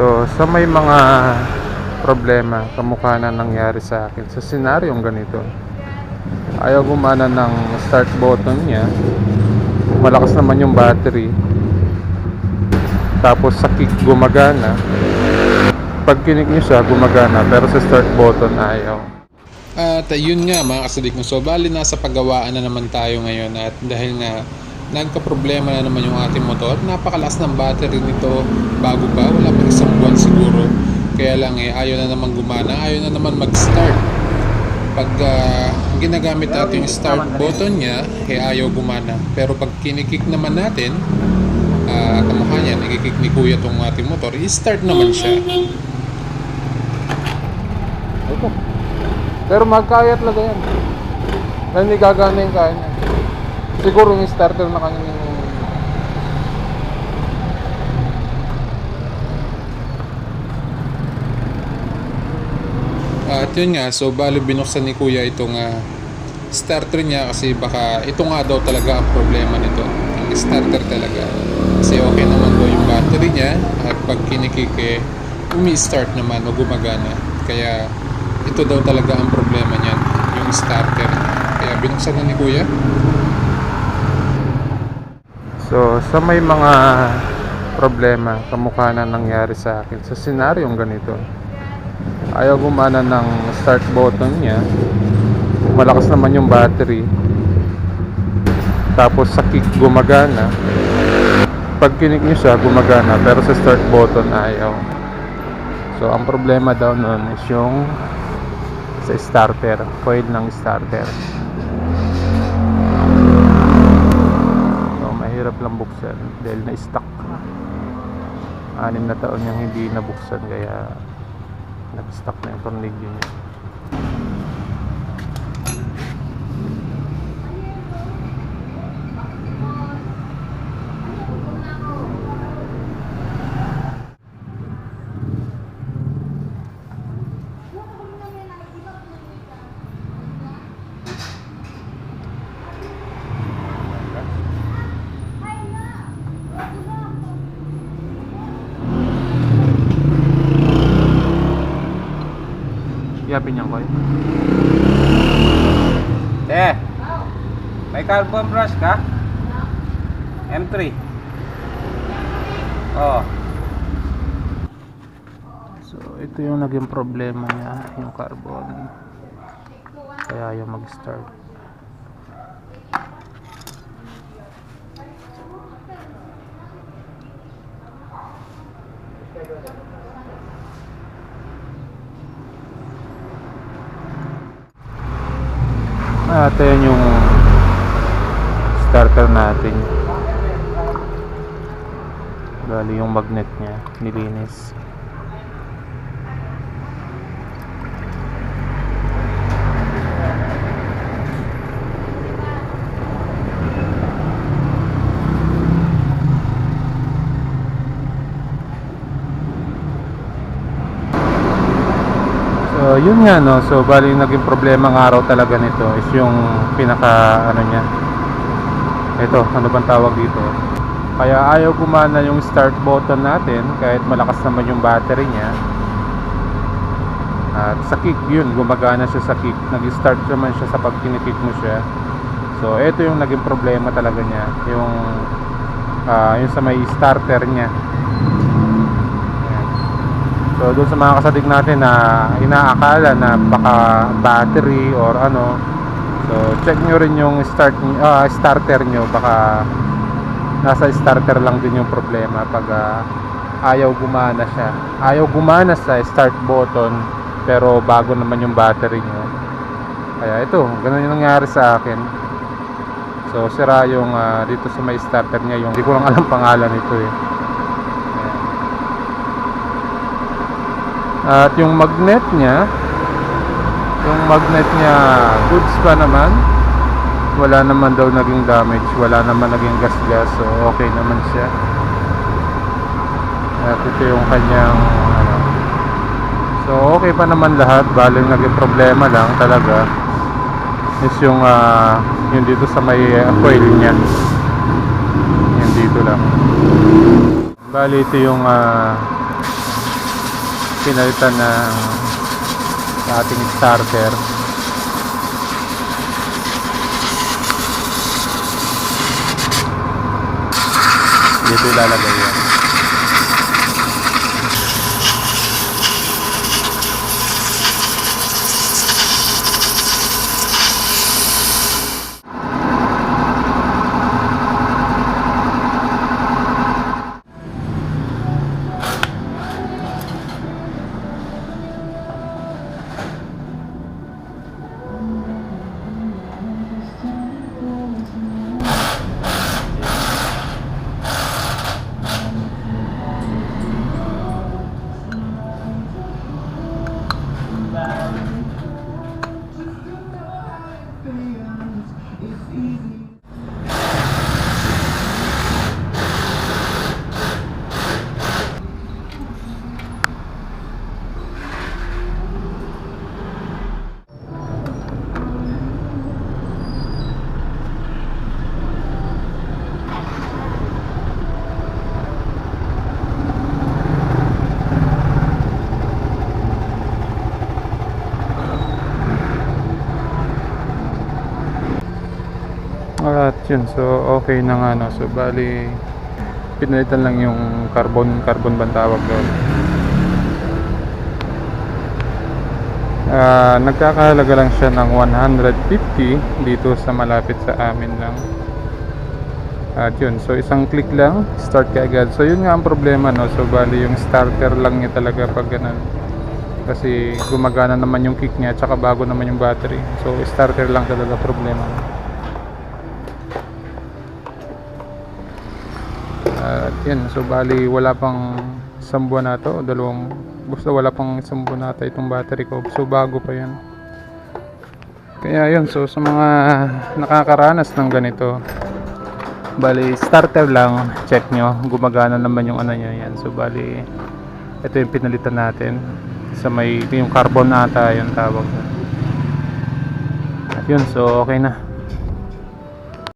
So, sa may mga problema, kamukha na nangyari sa akin sa senaryong ganito. Ayaw gumana ng start button niya. Malakas naman yung battery. Tapos sa kick gumagana. Pag kinik niyo siya, gumagana. Pero sa start button, ayaw. At uh, yun nga mga kasadik mo. So bali nasa paggawaan na naman tayo ngayon at dahil nga nagka-problema na naman yung ating motor. Napakalakas ng battery nito bago pa. Wala pa isang buwan siguro. Kaya lang eh ayaw na naman gumana. Ayaw na naman mag-start. Pag ah, ginagamit natin yung start button niya, eh ayaw gumana. Pero pag kinikik naman natin, uh, kamukha niya, nagkikik ni kuya tong ating motor, i-start naman siya. Ito. Pero magkaya talaga yan. Hindi gagana yung kaya niya. Siguro yung starter na kanya yung... At yun nga, so bali binuksan ni kuya itong ah, starter niya kasi baka ito nga daw talaga ang problema nito. Ang starter talaga. Kasi okay naman daw yung battery niya at pag kinikik eh, umi-start naman o gumagana. Kaya ito daw talaga ang problema niyan, yung starter. Kaya binuksan na ni kuya. So, sa may mga problema, kamukha na nangyari sa akin sa senaryong ganito. Ayaw gumana ng start button niya. Malakas naman yung battery. Tapos sa kick gumagana. Pag kinik niyo siya, gumagana. Pero sa start button, ayaw. So, ang problema daw nun is yung sa starter, coil ng starter. So, mahirap lang buksan dahil na-stuck. Anim na taon niyang hindi nabuksan kaya nag-stuck na yung tornilyo niya. Yapin niyan ko Te, may carbon brush ka? M3. Oh, So, ito yung naging problema niya, yung carbon. Kaya yung mag-start. At yan yung starter natin. Bali yung magnet niya, nilinis. So, yun nga no. So, bali yung naging problema ng araw talaga nito is yung pinaka ano niya. Ito, ano bang tawag dito? Kaya ayaw gumana yung start button natin kahit malakas naman yung battery niya. At sa kick yun, gumagana siya sa kick. Nag-start naman siya sa pag kinikick mo siya. So, ito yung naging problema talaga niya. Yung, ah, yung sa may starter niya. So doon sa mga kasadig natin na inaakala na baka battery or ano So check nyo rin yung start ah, starter nyo baka nasa starter lang din yung problema pag ah, ayaw gumana siya. Ayaw gumana sa start button pero bago naman yung battery nyo. Kaya ito, ganun yung nangyari sa akin. So sira yung ah, dito sa may starter niya yung hindi ko lang alam pangalan nito eh. At yung magnet niya, yung magnet niya goods pa naman. Wala naman daw naging damage, wala naman naging gas-gas, so okay naman siya. At ito yung kanyang ano. So okay pa naman lahat, baling naging problema lang talaga is yung ah, yung dito sa may ah, coil niya. Yung dito lang. Bali ito yung ah, pinalitan ng ating starter. Dito ilalagay yan yun, so okay na nga no. So bali pinalitan lang yung carbon carbon bang tawag doon. Ah, nagkakahalaga lang siya ng 150 dito sa malapit sa amin lang. At yun, so isang click lang, start ka agad. So yun nga ang problema no. So bali yung starter lang niya talaga pag ganun. Kasi gumagana naman yung kick niya, tsaka bago naman yung battery. So starter lang talaga problema. At yun, so bali wala pang isang buwan na to, dalawang, basta wala pang isang buwan na itong battery ko. So bago pa yan. Kaya yun, so sa mga nakakaranas ng ganito, bali starter lang, check nyo, gumagana naman yung ano niya yan. So bali, ito yung pinalitan natin sa may, yung carbon ata yung tawag. At yun, so okay na.